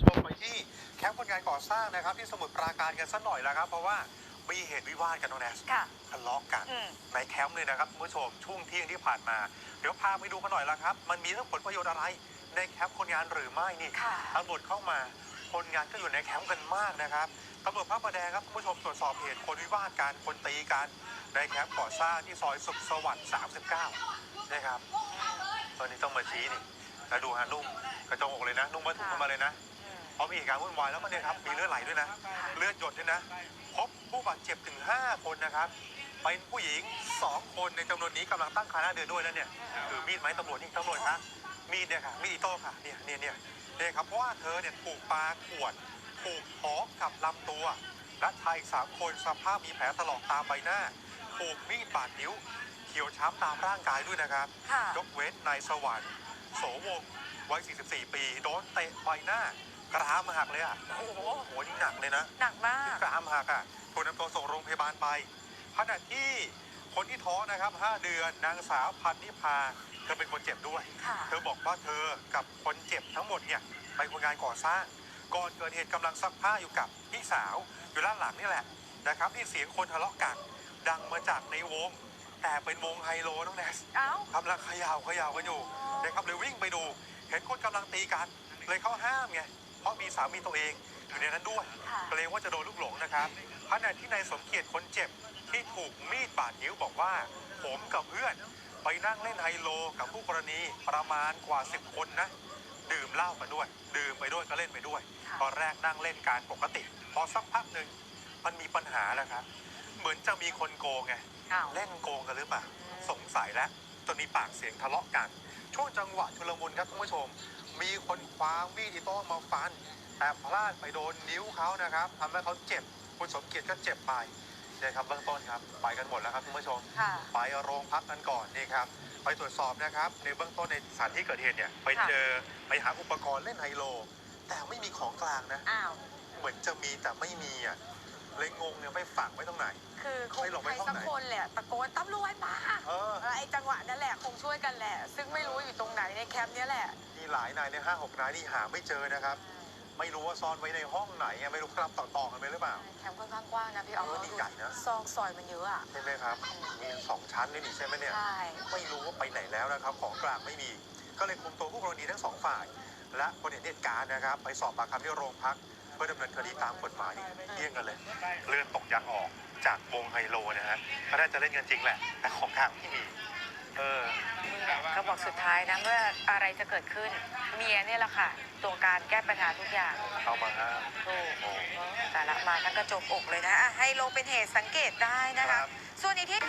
ผู้ชมไปที่แคมป์คนงานก่อสร้างนะครับ ที่สมุทรปราการกันสักหน่อยแล้วครับ เพราะว่ามีเหตุวิวาทกันน้องแนสค่ะทะเลาะกัน อืม ในแคมป์เลยนะครับคุณผู้ชมช่วงเที่ยงที่ผ่านมา เดี๋ยวพาไปดูกันหน่อยละครับ มันมีเรื่องผลประโยชน์อะไร ในแคมป์คนงานหรือไม่นี่ค่ะ ตำรวจเข้ามาคนงานก็อยู่ในแคมป์กันมากนะครับตำรวจพระประแดงครับคุณผู้ชมตรวจสอบเหตุคนวิวาทกันคนตีกัน ในแคมป์ก่อสร้างที่ซอยสุขสวัสดิ์39นะครับตอนนี้ต้องมาชี้นี่แล้วดูฮะนุ่มกระจงอกเลยนะ นุ่มมาถุงมาเลยนะอืมเพ ราะมีเหตุการณ์วุ่นวายแล้วก็เนี่ยครับมีเลือดไหลด้วยนะ เลือดหยดด้วยนะ พบผู้บาดเจ็บถึง 5 คนนะครับ เป็นผู้หญิง 2 คนในจำนวนนี้กำลังตั้งครรภ์หน้าเดือนด้วยแล้วเนี่ยถือมีดไหมตำรวจนี่ตำรวจครับมีดเนี่ยค่ะมีดอิโต้ค่ะเนี่ยเนี่ยเนี่ยเนี่ยครับเพราะว่าเธอเนี่ยถูกปาขวดถูกท้องกับลำตัวและชายอีกสามคนสภาพมีแผลถลอกตามใบหน้าถูกมีดบาดนิ้วเขียวช้ำตามร่างกายด้วยนะครับค่ะยกเว้นนายสวรรค์โสวงศ์วัย 44 ปี โดนเตะใบหน้า กรามหักเลยอะโอ้โหโหนี่หนักเลยนะหนักมากกรามหักอะถูกนำตัวส่งโรงพยาบาลไปขณะที่คนที่ท้องนะครับ 5 เดือนนางสาวพันนิพาเธอเป็นคนเจ็บด้วยค่ะเธอบอกว่าเธอกับคนเจ็บทั้งหมดเนี่ยไปคนงานก่อสร้าง ก่อนเกิดเหตุกำลังซักผ้าอยู่กับพี่สาวอยู่ด้านหลังนี่แหละนะครับที่เสียงคนทะเลาะกันดังมาจากในวง แต่เป็นวงไฮโลน้องแนสเอ้ากำลังเขยาวขยาวกันอยู่นะครับเลยวิ่งไปดู เห็นคนกำลังตีกันเลยเข้าห้ามไง เพราะมีสามีตัวเองอยู่ในนั้นด้วยค่ะเกรงว่าจะโดนลูกหลงนะครับขณะที่นายสมเกียรติคนเจ็บที่ถูกมีดบาดนิ้วบอกว่า ผมกับเพื่อนไปนั่งเล่นไฮโลกับผู้กรณีประมาณกว่า 10 คนนะ ดื่มเหล้ากันด้วย ดื่มไปด้วยก็เล่นไปด้วยค่ะตอนแรกนั่งเล่นการปกติ พอสักพักหนึ่งมันมีปัญหาแล้วครับ เหมือนจะมีคนโกงไงอ้าวเล่นโกงกันหรือเปล่า สงสัยแล้วจนมีปากเสียงทะเลาะกัน ช่วงจังหวะชุลมุนครับคุณผู้ชม มีคนคว้ามีดอิโต้มาฟัน แต่พลาดไปโดนนิ้วเขานะครับทำให้เขาเจ็บคุณสมเกียรติก็เจ็บไปเนี่ยครับเบื้องต้นครับไปกันหมดแล้วครับคุณผู้ชม ค่ะไปโรงพักกันก่อนนี่ครับ ไปตรวจสอบนะครับ ในเบื้องต้นในสถานที่เกิดเหตุเนี่ยไปค่ะเจอไปหาอุปกรณ์เล่นไฮโล แต่ไม่มีของกลางนะ อ้าว เหมือนจะมีแต่ไม่มีอะเลยงงเนี่ยไปฝังไว้ตรงไหน คือคงไม่หลบใคไปรห้อง สักไหนคนแหละตะโกนตำรวจมาเออเออไอ้จังหวะนั่นแหละคงช่วยกันแหละ ซึ่งไม่รู้อยู่ตรงไหนในแคมป์เนี้ยแหละ มีหลายนายในห้าหกนายนี่หาไม่เจอนะครับ ไม่รู้ว่าซ่อนไว้ในห้องไหนไงไม่รู้ครับต่อๆกันไปหรือเปล่า แคมป์ค่อนข้างกว้างนะพี่อ๋อเออนี่ใหญ่นะ ซองซอยมันเยอะอะใช่ไหมครับ มีสองชั้นนี่นี่ใช่ไหมเนี่ย ใช่ไม่รู้ว่าไปไหนแล้วนะครับ ของกลางไม่มี ก็เลยคุมตัวผู้กรณีทั้งสองฝ่าย และคนเห็นเหตุการณ์นะครับ ไปสอบปากคำที่โรงพัก เพื่อดำเนินคดีตามกฎหมายนี่เลี่ยงกันเลย เลื่อนตกยางออก จากวงไฮโลนะฮะก็น่าจะเล่นกันจริงแหละ แต่ของกลางไม่มี เออเขาบอกสุดท้ายนะเมื่ออะไรจะเกิดขึ้น เมียเนี่ยแหละค่ะ ตัวการแก้ปัญหาทุกอย่างเข้ามาห้ามถูกโอ้แต่ละมาทั้งกระจกอกเลยนะอะให้ลงเป็นเหตุสังเกตได้นะคคะรับส่วนอีกที่